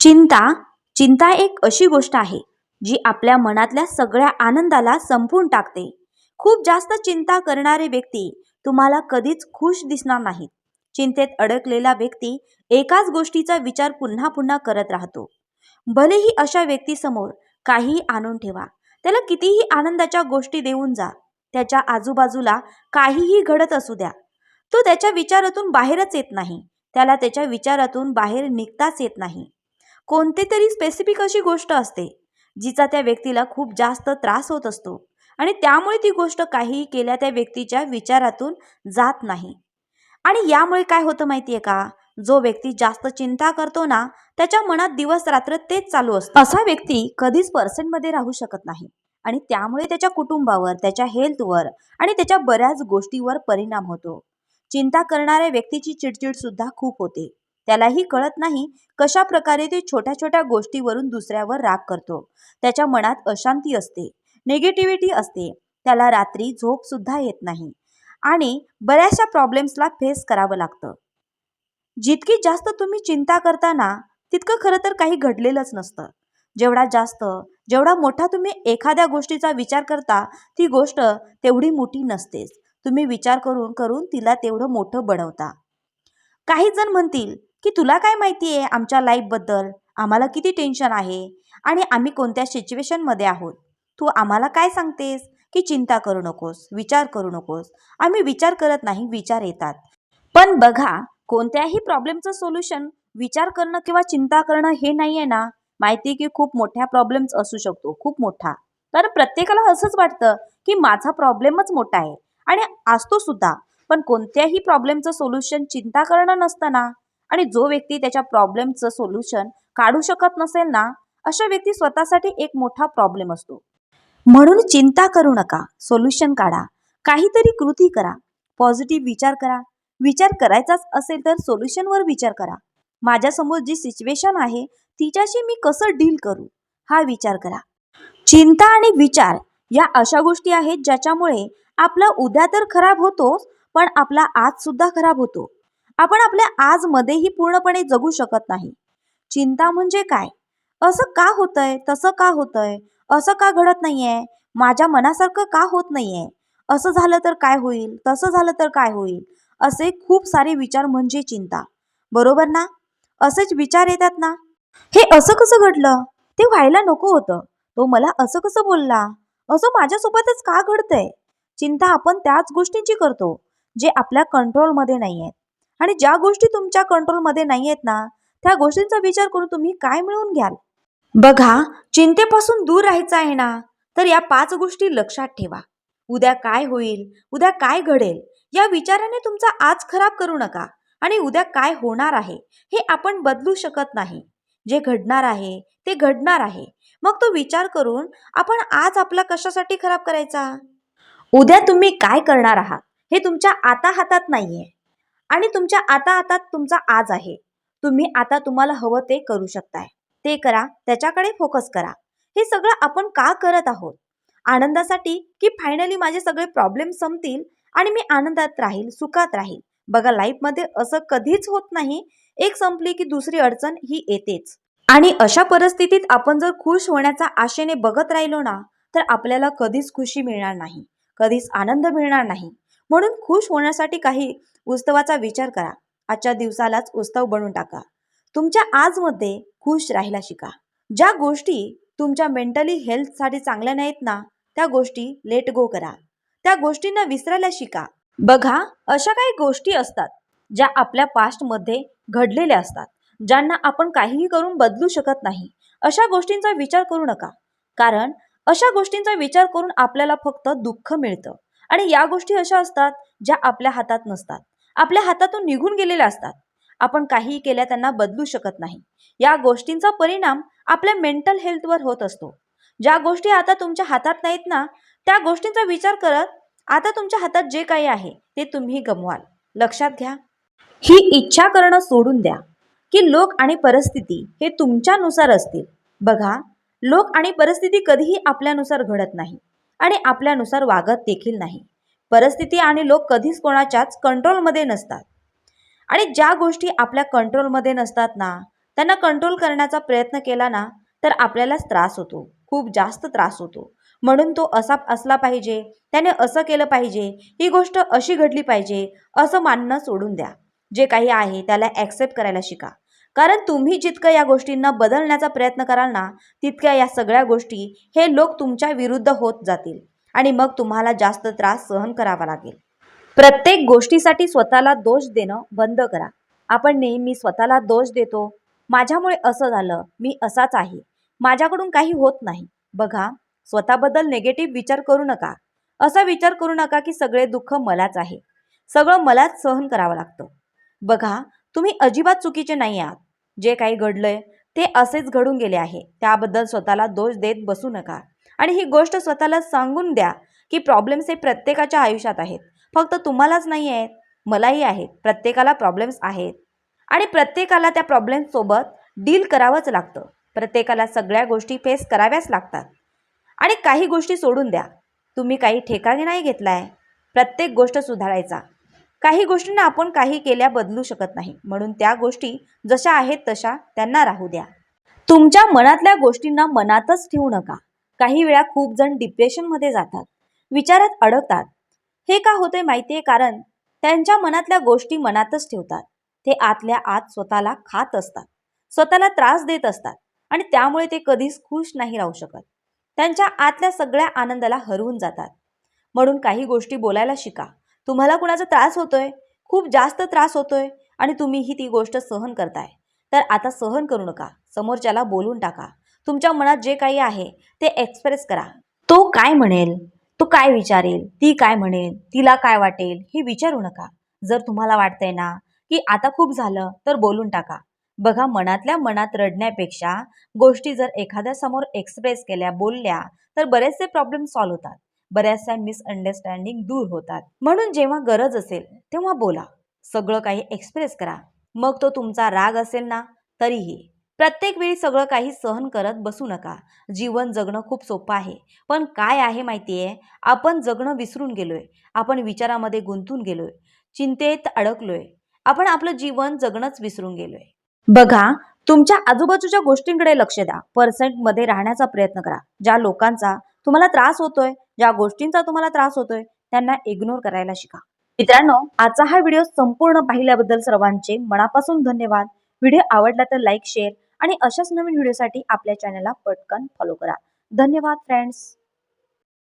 चिंता चिंता एक अशी गोष्ट आहे जी आपल्या मनातल्या सगळ्या आनंदाला संपवून टाकते. खूप जास्त चिंता करणारे व्यक्ती तुम्हाला कधीच खुश दिसणार नाहीत. चिंतेत अडकलेला व्यक्ती एकाच गोष्टीचा विचार पुन्हा पुन्हा करत राहतो. भलेही अशा व्यक्तीसमोर काहीही आणून ठेवा त्याला कितीही आनंदाच्या गोष्टी देऊन जा त्याच्या आजूबाजूला काहीही घडत असू द्या. तो त्याच्या विचारातून बाहेरच येत नाही त्याला त्याच्या विचारातून बाहेर निघताच येत नाही. कोणते तरी स्पेसिफिक अशी गोष्ट असते जिचा त्या व्यक्तीला खूप जास्त त्रास होत असतो आणि त्यामुळे ती गोष्ट काहीही केल्या त्या व्यक्तीच्या विचारातून जात नाही. आणि यामुळे काय होतं माहिती आहे का? जो व्यक्ती जास्त चिंता करतो ना त्याच्या मनात दिवस रात्र तेच चालू असतं. असा व्यक्ती कधीच पर्सेंटमध्ये राहू शकत नाही. आणि त्यामुळे त्याच्या कुटुंबावर त्याच्या हेल्थवर आणि त्याच्या बऱ्याच गोष्टीवर परिणाम होतो. चिंता करणाऱ्या व्यक्तीची चिडचिड सुद्धा खूप होते. त्यालाही कळत नाही कशा प्रकारे ते छोट्या छोट्या गोष्टीवरून दुसऱ्यावर राग करतो. त्याच्या मनात अशांती असते निगेटिव्हिटी असते त्याला रात्री झोप सुद्धा येत नाही आणि बऱ्याचशा प्रॉब्लेम्सला फेस करावं लागतं. जितकी जास्त तुम्ही चिंता करताना तितकं खरं तर काही घडलेलंच नसतं. जेवढा जास्त जेवढा मोठा तुम्ही एखाद्या गोष्टीचा विचार करता ती गोष्ट तेवढी मोठी नसतेच. तुम्ही विचार करून करून तिला तेवढं मोठं बनवता. काही जण म्हणतील की तुला काय माहिती आहे आमच्या लाईफबद्दल आम्हाला किती टेन्शन आहे? आणि आम्ही कोणत्या सिच्युएशनमध्ये आहोत? तू आम्हाला काय सांगतेस? की चिंता करू नकोस विचार करू नकोस. आम्ही विचार करत नाही विचार येतात. पण बघा कोणत्याही प्रॉब्लेमचं सोल्युशन विचार करणं किंवा चिंता करणं हे नाही आहे ना. माहिती की खूप मोठ्या प्रॉब्लेम्स असू शकतो खूप मोठा. तर प्रत्येकाला असंच वाटतं की माझा प्रॉब्लेमच मोठा आहे. आणि असतो सुद्धा. पण कोणत्याही प्रॉब्लेमचं सोल्युशन चिंता करणं नसतं ना. आणि जो व्यक्ती त्याच्या प्रॉब्लेमचं सोल्युशन काढू शकत नसेल ना अशा व्यक्ती स्वतःसाठी एक मोठा प्रॉब्लेम असतो. म्हणून चिंता करू नका सोल्युशन काढा. काहीतरी कृती करा पॉझिटिव्ह विचार करा. विचार करायचाच असेल तर सोल्युशनवर विचार करा. माझ्यासमोर जी सिच्युएशन आहे तिच्याशी मी कसं डील करू हा विचार करा. चिंता आणि विचार या अशा गोष्टी आहेत ज्याच्यामुळे आपला उद्या तर खराब होतोच पण आपला आज सुद्धा खराब होतो. आपण आपल्या आजमध्येही पूर्णपणे जगू शकत नाही. चिंता म्हणजे काय? असं का होतंय? तसं का होतंय? असं का घडत नाहीये? माझ्या मनासारखं का होत नाहीये? असं झालं तर काय होईल? तसं झालं तर काय होईल? असे खूप सारे विचार म्हणजे चिंता. बरोबर ना? असेच विचार येतात ना? हे असं कसं घडलं? ते व्हायला नको होतं. तो मला असं कसं बोलला? असं माझ्यासोबतच का घडतंय? चिंता आपण त्याच गोष्टींची करतो जे आपल्या कंट्रोलमध्ये नाही आहेत आणि ज्या गोष्टी तुमच्या कंट्रोलमध्ये नाही आहेत ना त्या गोष्टींचा विचार करून तुम्ही काय मिळवून घ्याल? बघा चिंतेपासून दूर राहायचं आहे ना तर या पाच गोष्टी लक्षात ठेवा. उद्या काय होईल उद्या काय घडेल या विचाराने तुमचा आज खराब करू नका आणि उद्या काय होणार आहे हे आपण बदलू शकत नाही. जे घडणार आहे ते घडणार आहे. मग तो विचार करून आपण आज आपला कशासाठी खराब करायचा? उद्या तुम्ही काय करणार आहात हे तुमच्या आता हातात नाहीये. आणि तुमच्या आता आता तुमचा आज आहे. तुम्ही आता तुम्हाला हवं ते करू शकताय. ते करा त्याच्याकडे फोकस करा. हे सगळं आपण का करत आहोत? आनंदासाठी की फायनली माझे सगळे प्रॉब्लेम संपतील आणि मी आनंदात राहील सुखात राहील? बघा लाईफमध्ये असं कधीच होत नाही. एक संपली की दुसरी अडचण ही येतेच. आणि अशा परिस्थितीत आपण जर खुश होण्याचा आशेने बघत राहिलो ना तर आपल्याला कधीच खुशी मिळणार नाही. कधीच आनंद मिळणार नाही. म्हणून खुश होण्यासाठी काही उत्सवाचा विचार करा. आजच्या दिवसालाच उत्सव बनवून टाका. तुमच्या आजमध्ये खुश राहायला शिका. ज्या गोष्टी तुमच्या मेंटली हेल्थसाठी चांगल्या नाहीत ना त्या गोष्टी लेट गो करा. त्या गोष्टींना विसरायला शिका. बघा अशा काही गोष्टी असतात ज्या आपल्या पास्टमध्ये घडलेल्या असतात ज्यांना आपण काहीही करून बदलू शकत नाही. अशा गोष्टींचा विचार करू नका. कारण अशा गोष्टींचा विचार करून आपल्याला फक्त दुःख मिळतं. आणि या गोष्टी अशा असतात ज्या आपल्या हातात नसतात. आपल्या हातातून निघून गेलेल्या असतात. आपण काहीही केल्या त्यांना बदलू शकत नाही. या गोष्टींचा परिणाम आपल्या मेंटल हेल्थवर होत असतो. ज्या गोष्टी आता तुमच्या हातात नाहीत ना त्या गोष्टींचा विचार करत आता तुमच्या हातात जे काही आहे ते तुम्ही गमवाल. लक्षात घ्या. ही इच्छा करणं सोडून द्या. की लोक आणि परिस्थिती हे तुमच्यानुसार असतील. बघा लोक आणि परिस्थिती कधीही आपल्यानुसार घडत नाही. आणि आपल्यानुसार वागत देखील नाही. परिस्थिती आणि लोक कधीच कोणाच्याच कंट्रोलमध्ये नसतात. आणि ज्या गोष्टी आपल्या कंट्रोलमध्ये नसतात ना त्यांना कंट्रोल करण्याचा प्रयत्न केला ना तर आपल्यालाच त्रास होतो. खूप जास्त त्रास होतो. म्हणून तो असा असला पाहिजे त्याने असं केलं पाहिजे ही गोष्ट अशी घडली पाहिजे असं मानणं सोडून द्या. जे काही आहे त्याला ॲक्सेप्ट करायला शिका. कारण तुम्ही जितकं या गोष्टींना बदलण्याचा प्रयत्न कराल ना तितक्या या सगळ्या गोष्टी हे लोक तुमच्या विरुद्ध होत जातील आणि मग तुम्हाला जास्त त्रास सहन करावा लागेल. प्रत्येक गोष्टीसाठी स्वतःला दोष देणं बंद करा. आपण नेहमी स्वतःला दोष देतो. माझ्यामुळे असं झालं मी असाच आहे. माझ्याकडून काही होत नाही. बघा स्वतःबद्दल निगेटिव्ह विचार करू नका. असा विचार करू नका की सगळे दुःख मलाच आहे. सगळं मलाच सहन करावं लागतं. बघा तुम्ही अजिबात चुकीचे नाही आहात. जे काही घडलंय ते असेच घडून गेले आहे. त्याबद्दल स्वतःला दोष देत बसू नका. आणि ही गोष्ट स्वतःला सांगून द्या की प्रॉब्लेम्स हे प्रत्येकाच्या आयुष्यात आहेत. फक्त तुम्हालाच नाही आहेत मलाही आहेत. प्रत्येकाला प्रॉब्लेम्स आहेत. आणि प्रत्येकाला त्या प्रॉब्लेम्ससोबत डील करावंच लागतं. प्रत्येकाला सगळ्या गोष्टी फेस कराव्याच लागतात. आणि काही गोष्टी सोडून द्या. तुम्ही काही ठेकाने नाही घेतला आहे प्रत्येक गोष्ट सुधारायचा. काही गोष्टींना आपण काही केल्या बदलू शकत नाही. म्हणून त्या गोष्टी जशा आहेत तशा त्यांना राहू द्या. तुमच्या मनातल्या गोष्टींना मनातच ठेवू नका. काही वेळा खूप जण डिप्रेशनमध्ये जातात. विचारात अडकतात. हे का होते माहिती आहे कारण त्यांच्या मनातल्या गोष्टी मनातच ठेवतात. ते आतल्या आत स्वतःला खात असतात. स्वतःला त्रास देत असतात. आणि त्यामुळे ते कधीच खुश नाही राहू शकत. त्यांच्या आतल्या सगळ्या आनंदाला हरवून जातात. म्हणून काही गोष्टी बोलायला शिका. तुम्हाला कुणाचा त्रास होतोय? खूप जास्त त्रास होतोय आणि तुम्हीही ती गोष्ट सहन करताय. तर आता सहन करू नका. समोरच्याला बोलून टाका. तुमच्या मनात जे काही आहे ते एक्सप्रेस करा. तो काय म्हणेल? तो काय विचारेल? ती काय म्हणेल? तिला काय वाटेल? हे विचारू नका. जर तुम्हाला वाटतंय ना की आता खूप झालं तर बोलून टाका. बघा मनातल्या मनात रडण्यापेक्षा गोष्टी जर एखाद्या समोर एक्सप्रेस केल्या बोलल्या तर बरेचसे प्रॉब्लेम सॉल्व्ह होतात. बऱ्याचशा मिसअंडरस्टँडिंग दूर होतात. म्हणून जेव्हा गरज असेल तेव्हा बोला. सगळं काही एक्सप्रेस करा. मग तो तुमचा राग असेल ना तरीही. प्रत्येक वेळी सगळं काही सहन करत बसू नका. जीवन जगणं खूप सोपं आहे. पण काय आहे माहिती आहे आपण जगणं विसरून गेलोय. आपण विचारामध्ये गुंतून गेलोय. चिंतेत अडकलोय. आपण आपलं जीवन जगणंच विसरून गेलोय. बघा तुमच्या आजूबाजूच्या गोष्टींकडे लक्ष द्या. पर्सेंटमध्ये राहण्याचा प्रयत्न करा. ज्या लोकांचा तुम्हाला त्रास होतोय ज्या गोष्टींचा तुम्हाला त्रास होतोय त्यांना इग्नोर करायला शिका. मित्रांनो आजचा हा व्हिडिओ संपूर्ण पाहिल्याबद्दल सर्वांचे मनापासून धन्यवाद. व्हिडिओ आवडला तर लाईक शेअर आणि अशाच नवीन व्हिडिओसाठी आपल्या चॅनलला पटकन फॉलो करा. धन्यवाद फ्रेंड्स